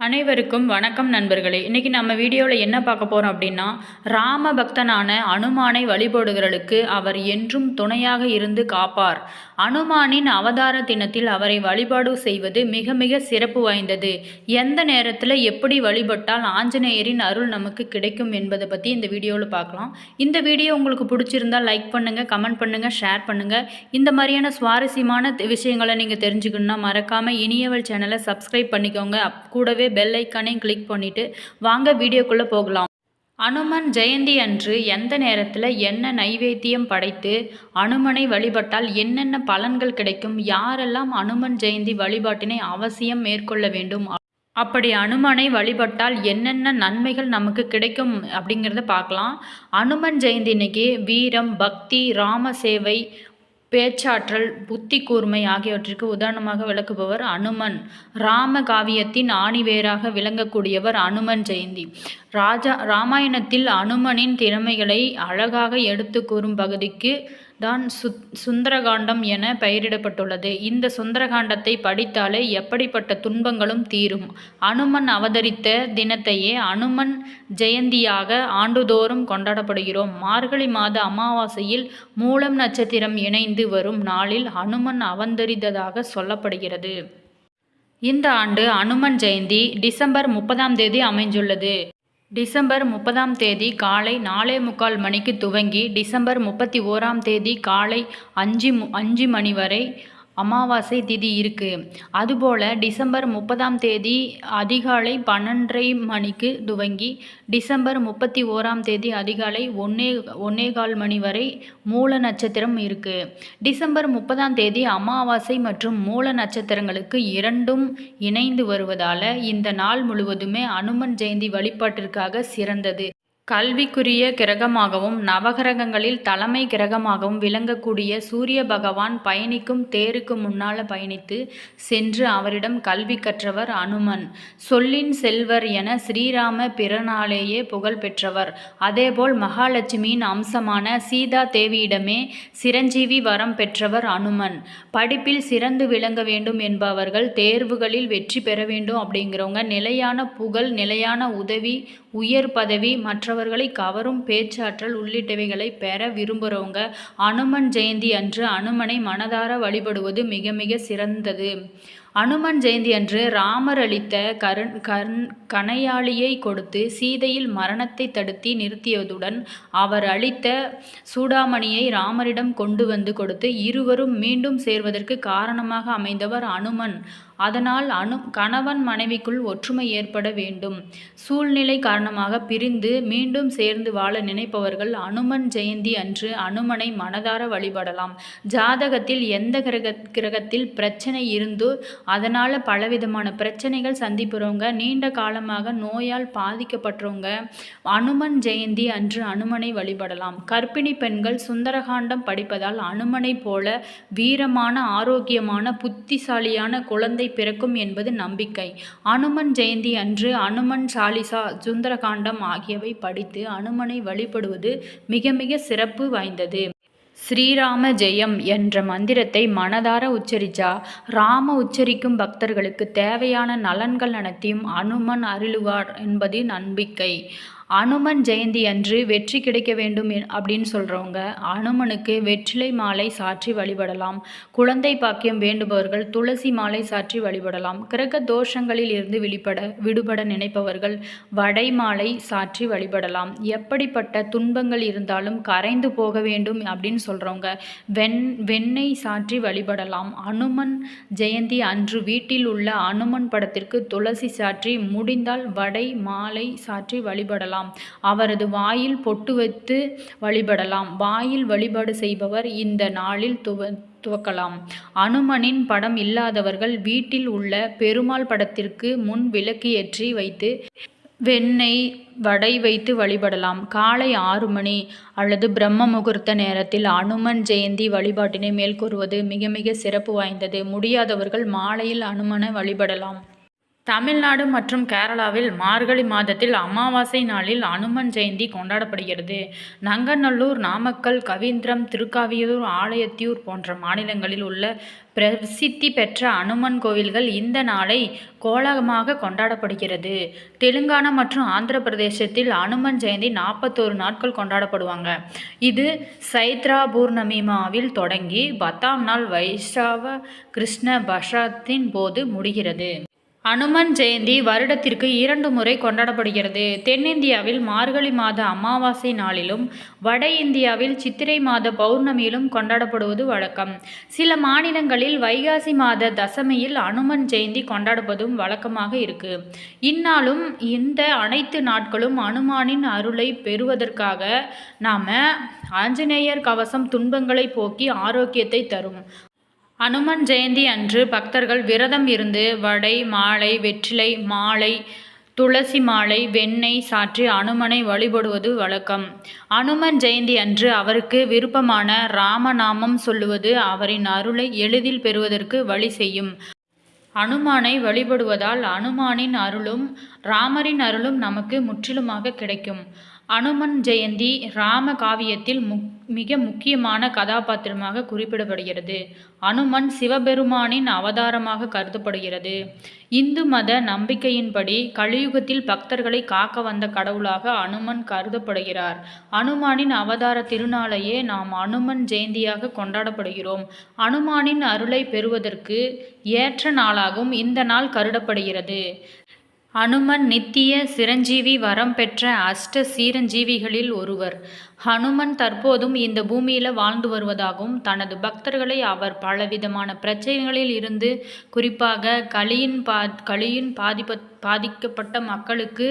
அனைவருக்கும் வணக்கம் நண்பர்களே. இன்றைக்கி நம்ம வீடியோவில் என்ன பார்க்க போகிறோம் அப்படின்னா ராம பக்தனான அனுமானை வழிபடுகிறளுக்கு அவர் என்றும் துணையாக இருந்து காப்பார். அனுமானின் அவதார தினத்தில் அவரை வழிபாடு செய்வது மிக மிக சிறப்பு வாய்ந்தது. எந்த நேரத்தில் எப்படி வழிபட்டால் ஆஞ்சநேயரின் அருள் நமக்கு கிடைக்கும் என்பதை பற்றி இந்த வீடியோவில் பார்க்கலாம். இந்த வீடியோ உங்களுக்கு பிடிச்சிருந்தால் லைக் பண்ணுங்கள் கமெண்ட் பண்ணுங்கள் ஷேர் பண்ணுங்கள் இந்த மாதிரியான சுவாரஸ்யமான விஷயங்களை நீங்கள் தெரிஞ்சுக்கணுன்னா மறக்காமல் இனியவள் சேனலை சப்ஸ்கிரைப் பண்ணிக்கோங்க. கூடவே கூடவே பெல் ஐக்கானையும் கிளிக் பண்ணிவிட்டு வாங்க வீடியோக்குள்ளே போகலாம். அனுமன் ஜெயந்தி அன்று எந்த நேரத்தில் என்ன நைவேத்தியம் படைத்து அனுமனை வழிபட்டால் என்னென்ன பலன்கள் கிடைக்கும் யாரெல்லாம் அனுமன் ஜெயந்தி வழிபாட்டினை அவசியம் மேற்கொள்ள வேண்டும் அப்படி அனுமனை வழிபட்டால் என்னென்ன நன்மைகள் நமக்கு கிடைக்கும் அப்படிங்கிறத பார்க்கலாம். அனுமன் ஜெயந்தி இன்னைக்கு வீரம் பக்தி ராம சேவை பேச்சாற்றல் புத்தி கூர்மை ஆகியவற்றிற்கு உதாரணமாக விளக்குபவர் அனுமன். ராம காவியத்தின் ஆணிவேராக விளங்கக்கூடியவர் அனுமன் ஜெயந்தி. ராஜா ராமாயணத்தில் அனுமனின் திறமைகளை அழகாக எடுத்து கூறும் பகுதிக்கு தான் சுத் சுந்தரகாண்டம் என பெயரிடப்பட்டுள்ளது. இந்த சுந்தரகாண்டத்தை படித்தாலே எப்படிப்பட்ட துன்பங்களும் தீரும். அனுமன் அவதரித்த தினத்தையே அனுமன் ஜெயந்தியாக ஆண்டுதோறும் கொண்டாடப்படுகிறோம். மார்கழி மாத அமாவாசையில் மூலம் நட்சத்திரம் இணைந்து வரும் நாளில் அனுமன் அவதரித்ததாக சொல்லப்படுகிறது. இந்த ஆண்டு அனுமன் ஜெயந்தி டிசம்பர் முப்பதாம் தேதி அமைந்துள்ளது. டிசம்பர் முப்பதாம் தேதி காலை நாலே முக்கால் மணிக்கு துவங்கி டிசம்பர் முப்பத்தி ஓராம் தேதி காலை அஞ்சு மு- அஞ்சு மணி வரை அமாவாசை திதி இருக்குது அதுபோல் டிசம்பர் முப்பதாம் தேதி அதிகாலை பன்னெண்டரை மணிக்கு துவங்கி டிசம்பர் முப்பத்தி ஓராம் தேதி அதிகாலை ஒன்னே ஒன்னே கால் மணி வரை மூல நட்சத்திரம் இருக்குது டிசம்பர் முப்பதாம் தேதி அமாவாசை மற்றும் மூல நட்சத்திரங்களுக்கு இரண்டும் இணைந்து வருவதால் இந்த நாள் முழுவதுமே அனுமன் ஜெயந்தி வழிபாட்டிற்காக சிறந்தது. கல்விக்குரிய கிரகமாகவும் நவகிரகங்களில் தலைமை கிரகமாகவும் விளங்கக்கூடிய சூரிய பகவான் பயணிக்கும் தேருக்கு முன்னால் பயணித்து சென்று அவரிடம் கல்வி கற்றவர் அனுமன். சொல்லின் செல்வர் என ஸ்ரீராம பிறனாலேயே புகழ் பெற்றவர். அதேபோல் மகாலட்சுமியின் அம்சமான சீதா தேவியிடமே சிரஞ்சீவி வரம் பெற்றவர் அனுமன். படிப்பில் சிறந்து விளங்க வேண்டும் என்பவர்கள் தேர்வுகளில் வெற்றி பெற வேண்டும் அப்படிங்கிறவங்க நிலையான புகழ் நிலையான உதவி உயர் பதவி மற்ற மற்றவர்களை கவரும் பேச்சாற்றல் உள்ளிட்டவைகளை பெற விரும்புகிறவங்க அனுமன் ஜெயந்தி அன்று அனுமனை மனதார வழிபடுவது மிக மிக சிறந்தது. அனுமன் ஜெயந்தி அன்று ராமர் அளித்த கரண் கண் கணையாளியை கொடுத்து சீதையில் மரணத்தை தடுத்தி நிறுத்தியதுடன் அவர் அளித்த சூடாமணியை ராமரிடம் கொண்டு வந்து கொடுத்து இருவரும் மீண்டும் சேர்வதற்கு காரணமாக அமைந்தவர் அனுமன். அதனால் அனு கணவன் மனைவிக்குள் ஒற்றுமை ஏற்பட வேண்டும். சூழ்நிலை காரணமாக பிரிந்து மீண்டும் சேர்ந்து வாழ நினைப்பவர்கள் அனுமன் ஜெயந்தி அன்று அனுமனை மனதார வழிபடலாம். ஜாதகத்தில் எந்த கிரக கிரகத்தில் பிரச்சனை இருந்தோ அதனால் பலவிதமான பிரச்சனைகள் சந்திப்புறவங்க நீண்ட காலமாக நோயால் பாதிக்கப்பட்டவங்க அனுமன் ஜெயந்தி அன்று அனுமனை வழிபடலாம். கர்ப்பிணி பெண்கள் சுந்தரகாண்டம் படிப்பதால் அனுமனை போல வீரமான ஆரோக்கியமான புத்திசாலியான குழந்தை பிறக்கும் என்பது நம்பிக்கை. அனுமன் ஜெயந்தி அன்று அனுமன் சாலிசா சுந்தரகாண்டம் ஆகியவை படித்து அனுமனை வழிபடுவது மிக மிக சிறப்பு வாய்ந்தது. ஸ்ரீராம ஜெயம் என்ற மந்திரத்தை மனதார உச்சரிச்சா. ராம உச்சரிக்கும் பக்தர்களுக்கு தேவையான நலன்கள் அனைத்தையும் அனுமன் அருளுவார் என்பது நம்பிக்கை. அனுமன் ஜெயந்தி அன்று வெற்றி கிடைக்க வேண்டும் அப்படின்னு சொல்கிறவங்க அனுமனுக்கு வெற்றிலை மாலை சாற்றி வழிபடலாம். குழந்தை பாக்கியம் வேண்டுபவர்கள் துளசி மாலை சாற்றி வழிபடலாம். கிரக தோஷங்களில் இருந்து வெளிப்பட விடுபட நினைப்பவர்கள் வடை மாலை சாற்றி வழிபடலாம். எப்படிப்பட்ட துன்பங்கள் இருந்தாலும் கரைந்து போக வேண்டும் அப்படின்னு சொல்கிறவங்க வெண் வெண்ணெய் சாற்றி வழிபடலாம். அனுமன் ஜெயந்தி அன்று வீட்டில் உள்ள அனுமன் படத்திற்கு துளசி சாற்றி முடிந்தால் வடை மாலை சாற்றி வழிபடலாம். அவரது வாயில் பொட்டு வைத்து வழிபடலாம். வாயில் வழிபாடு செய்பவர் இந்த நாளில் துவ துவக்கலாம். அனுமனின் படம் இல்லாதவர்கள் வீட்டில் உள்ள பெருமாள் படத்திற்கு முன் விளக்கு ஏற்றி வைத்து வெண்ணெய் வடை வைத்து வழிபடலாம். காலை ஆறு மணி அல்லது பிரம்ம முகூர்த்த நேரத்தில் அனுமன் ஜெயந்தி வழிபாட்டினை மேற்கூறுவது மிக மிக சிறப்பு வாய்ந்தது. முடியாதவர்கள் மாலையில் அனுமனை வழிபடலாம். தமிழ்நாடு மற்றும் கேரளாவில் மார்கழி மாதத்தில் அமாவாசை நாளில் அனுமன் ஜெயந்தி கொண்டாடப்படுகிறது. நங்கநல்லூர் நாமக்கல் கவீந்திரம் திருக்காவியூர் ஆலயத்தியூர் போன்ற மாநிலங்களில் உள்ள பிரசித்தி பெற்ற அனுமன் கோவில்கள் இந்த நாளை கோலகமாக கொண்டாடப்படுகிறது. தெலுங்கானா மற்றும் ஆந்திர பிரதேசத்தில் அனுமன் ஜெயந்தி நாற்பத்தோரு நாட்கள் கொண்டாடப்படுவாங்க. இது சைத்ரா பூர்ணமிமாவில் தொடங்கி பத்தாம் நாள் வைஷ்ணவ கிருஷ்ண பஷத்தின் போது முடிகிறது. அனுமன் ஜெயந்தி வருடத்திற்கு இரண்டு முறை கொண்டாடப்படுகிறது. தென்னிந்தியாவில் மார்கழி மாத அமாவாசை நாளிலும் வட இந்தியாவில் சித்திரை மாத பௌர்ணமியிலும் கொண்டாடப்படுவது வழக்கம். சில மாநிலங்களில் வைகாசி மாத தசமியில் அனுமன் ஜெயந்தி கொண்டாடுவதும் வழக்கமாக இருக்கு. இந்நாளும் இந்த அனைத்து நாட்களும் அனுமானின் அருளை பெறுவதற்காக நாம ஆஞ்சநேயர் கவசம் துன்பங்களை போக்கி ஆரோக்கியத்தை தரும். அனுமன் ஜெயந்தி அன்று பக்தர்கள் விரதம் இருந்து வடை மாலை வெற்றிலை மாலை துளசி மாலை வெண்ணெய் சாற்றி அனுமனை வழிபடுவது வழக்கம். அனுமன் ஜெயந்தி அன்று அவருக்கு விருப்பமான ராமநாமம் சொல்லுவது அவரின் அருளை எளிதில் பெறுவதற்கு வழி செய்யும். அனுமானை வழிபடுவதால் அனுமானின் அருளும் ராமரின் அருளும் நமக்கு முற்றிலுமாக கிடைக்கும். அனுமன் ஜெயந்தி ராம காவியத்தில் முக் மிக முக்கியமான கதாபாத்திரமாக குறிப்பிடப்படுகிறது. அனுமன் சிவபெருமானின் அவதாரமாக கருதப்படுகிறது. இந்து மத நம்பிக்கையின்படி கலியுகத்தில் பக்தர்களை காக்க வந்த கடவுளாக அனுமன் கருதப்படுகிறார். அனுமானின் அவதார திருநாளையே நாம் அனுமன் ஜெயந்தியாக கொண்டாடப்படுகிறோம். அனுமானின் அருளை பெறுவதற்கு ஏற்ற நாளாகவும் இந்த நாள் கருதப்படுகிறது. அனுமன் நித்திய சிரஞ்சீவி வரம் பெற்ற அஷ்ட சீரஞ்சீவிகளில் ஒருவர். ஹனுமன் தற்போதும் இந்த பூமியில் வாழ்ந்து வருவதாகவும் தனது பக்தர்களை அவர் பலவிதமான பிரச்சனைகளில் இருந்து குறிப்பாக கலியின் பா கலியின் பாதிப்ப பாதிக்கப்பட்ட மக்களுக்கு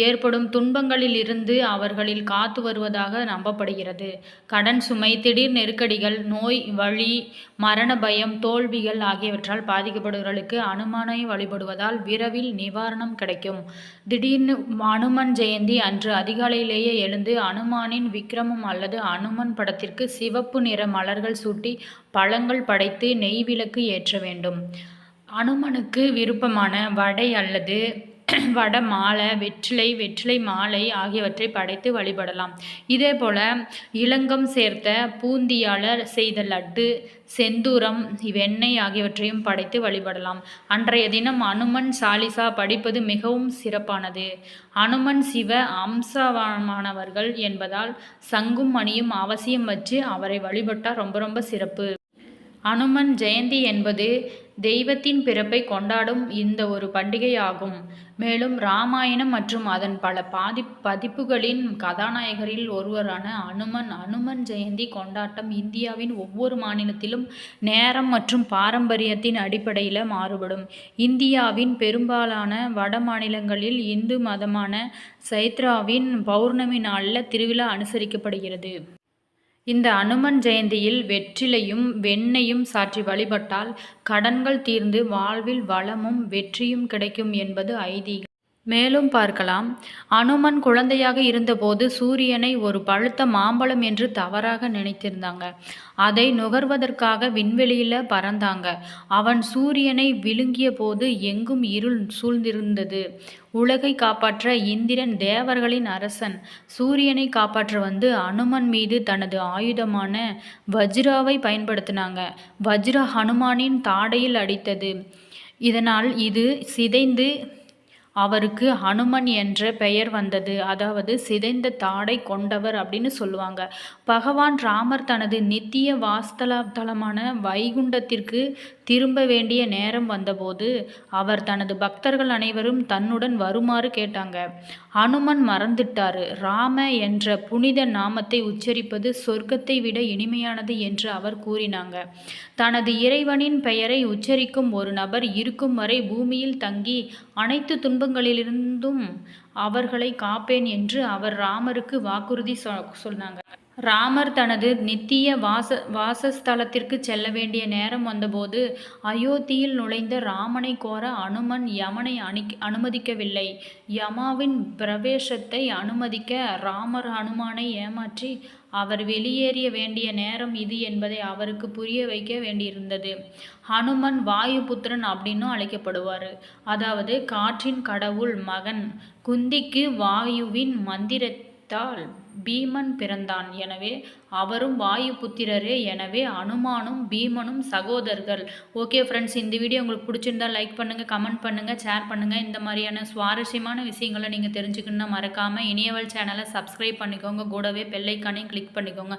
ஏற்படும் துன்பங்களில் இருந்து அவர்களில் காத்து வருவதாக நம்பப்படுகிறது. கடன் சுமை திடீர் நெருக்கடிகள் நோய் வழி மரண பயம் தோல்விகள் ஆகியவற்றால் பாதிக்கப்படுபவர்களுக்கு அனுமானை வழிபடுவதால் விரைவில் நிவாரணம் கிடைக்கும். திடீர்னு அனுமன் ஜெயந்தி அன்று அதிகாலையிலேயே எழுந்து அனுமானின் விக்ரமம் அல்லது அனுமன் படத்திற்கு சிவப்பு நிற மலர்கள் சூட்டி பழங்கள் படைத்து நெய் விளக்கு ஏற்ற வேண்டும். அனுமனுக்கு விருப்பமான வடை அல்லது வட மாலை வெற்றிலை வெற்றிலை மாலை ஆகியவற்றை படைத்து வழிபடலாம். இதே போல் இளங்கம் சேர்த்த பூந்தியாளர் செய்த லட்டு செந்தூரம் வெண்ணெய் ஆகியவற்றையும் படைத்து வழிபடலாம். அன்றைய தினம் அனுமன் சாலிசா படிப்பது மிகவும் சிறப்பானது. அனுமன் சிவ அம்சமானவர்கள் என்பதால் சங்கும் மணியும் அவசியம் வச்சு அவரை வழிபட்டால் ரொம்ப ரொம்ப சிறப்பு. அனுமன் ஜெயந்தி என்பது தெய்வத்தின் பிறப்பை கொண்டாடும் இந்த ஒரு பண்டிகை ஆகும் மேலும் ராமாயணம் மற்றும் அதன் பல பாதி பதிப்புகளின் கதாநாயகரில் ஒருவரான அனுமன் அனுமன் ஜெயந்தி கொண்டாட்டம் இந்தியாவின் ஒவ்வொரு மாநிலத்திலும் நேரம் மற்றும் பாரம்பரியத்தின் அடிப்படையில் மாறுபடும். இந்தியாவின் பெரும்பாலான வட மாநிலங்களில் இந்து மதமான சைத்ராவின் பௌர்ணமி நாளில் திருவிழா அனுசரிக்கப்படுகிறது. இந்த அனுமன் ஜெயந்தியில் வெற்றிலையும் வெண்ணையும் சாற்றி வழிபட்டால் கடன்கள் தீர்ந்து வாழ்வில் வளமும் வெற்றியும் கிடைக்கும் என்பது ஐதீகம். மேலும் பார்க்கலாம். அனுமன் குழந்தையாக இருந்தபோது சூரியனை ஒரு பழுத்த மாம்பழம் என்று தவறாக நினைத்திருந்தாங்க. அதை நுகர்வதற்காக விண்வெளியில் பறந்தாங்க. அவன் சூரியனை விழுங்கிய போது எங்கும் இருள் சூழ்ந்திருந்தது. உலகை காப்பாற்ற இந்திரன் தேவர்களின் அரசன். சூரியனை காப்பாற்ற வந்து அனுமன் மீது தனது ஆயுதமான வஜ்ராவை பயன்படுத்தினாங்க. வஜ்ரா ஹனுமானின் தாடையில் அடித்தது. இதனால் இது சிதைந்து அவருக்கு ஹனுமன் என்ற பெயர் வந்தது. அதாவது சிதைந்த தாடை கொண்டவர் அப்படின்னு சொல்லுவாங்க. பகவான் ராமர் தனது நித்திய வாஸ்தலா தலமான வைகுண்டத்திற்கு திரும்ப வேண்டிய நேரம் வந்தபோது அவர் தனது பக்தர்கள் அனைவரும் தன்னுடன் வருமாறு கேட்டாங்க. அனுமன் மறந்துட்டாரு. ராம என்ற புனித நாமத்தை உச்சரிப்பது சொர்க்கத்தை விட இனிமையானது என்று அவர் கூறினாங்க. தனது இறைவனின் பெயரை உச்சரிக்கும் ஒரு நபர் இருக்கும் வரை பூமியில் தங்கி அனைத்து துன்பங்களிலிருந்தும் அவர்களை காப்பேன் என்று அவர் ராமருக்கு வாக்குறுதி சொ சொன்னாங்க. ராமர் தனது நித்திய வாச வாசஸ்தலத்திற்கு செல்ல வேண்டிய நேரம் வந்தபோது அயோத்தியில் நுழைந்த ராமனை கோர அனுமன் யமனை அணி அனுமதிக்கவில்லை. யமாவின் பிரவேசத்தை அனுமதிக்க ராமர் ஹனுமானை ஏமாற்றி அவர் வெளியேறிய வேண்டிய நேரம் இது என்பதை அவருக்கு புரிய வைக்க வேண்டியிருந்தது. ஹனுமன் வாயுபுத்திரன் அப்படின்னும் அழைக்கப்படுவார். அதாவது காற்றின் கடவுள் மகன். குந்திக்கு வாயுவின் மந்திரத்தால் பீமன் பிறந்தான். எனவே அவரும் வாயு புத்திரரே எனவே அனுமானும் பீமனும் சகோதரர்கள். ஓகே ஃப்ரெண்ட்ஸ் இந்த வீடியோ உங்களுக்கு பிடிச்சிருந்தா லைக் பண்ணுங்கள் கமெண்ட் பண்ணுங்கள் ஷேர் பண்ணுங்கள் இந்த மாதிரியான சுவாரஸ்யமான விஷயங்களை நீங்கள் தெரிஞ்சுக்கணுன்னா மறக்காமல் இனியவள் சேனலை சப்ஸ்கிரைப் பண்ணிக்கோங்க. கூடவே பெல்லைக்கானையும் கிளிக் பண்ணிக்கோங்க.